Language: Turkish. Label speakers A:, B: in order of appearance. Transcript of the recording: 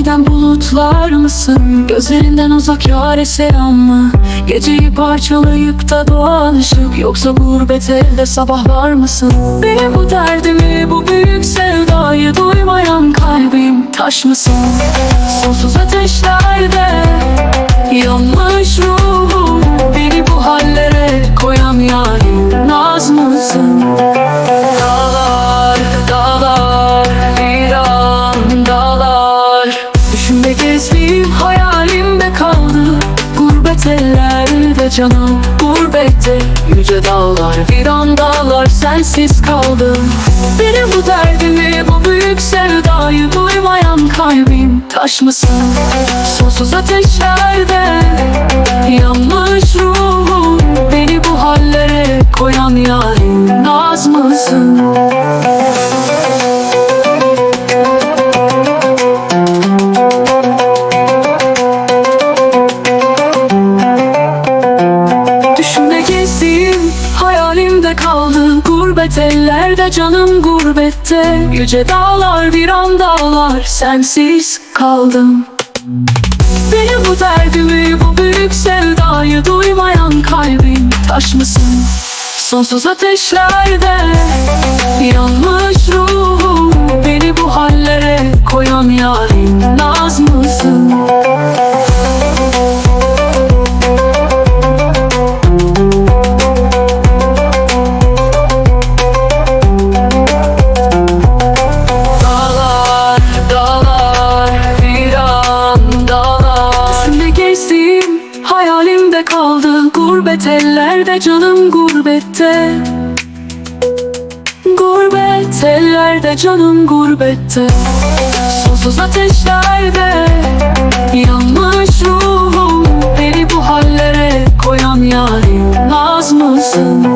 A: Giden bulutlar mısın? Gözlerinden uzak yâre selam mı? Geceyi parçalayıp da doğan ışık Yoksa gurbet elde sabahlar mısın? Benim bu derdimi, bu büyük sevdayı duymayan kalbim Taş mısın? Sonsuz ateşlerde yanmış ruhum Beni bu hallere koyan yarim Naz mısın? Canım gurbette Yüce dağlar, viran dağlar sensiz kaldım Benim bu derdimi, bu büyük sevdayı duymayan kalbim Taş mısın? Sonsuz ateşlerde yanmış ruhum Beni bu hallere koyan yarim Naz mısın? Gurbet ellerde canım gurbette. Yüce dağlar viran dağlar sensiz kaldım. Benim bu derdimi bu büyük sevdayı duymayan kalbim Taş mısın? Sonsuz ateşlerde yanmış ruhum Gurbet ellerde canım gurbette. Gurbet ellerde canım gurbette. Sonsuz ateşlerde Yanmış ruhum. Beni bu hallere koyan yarim Naz mısın?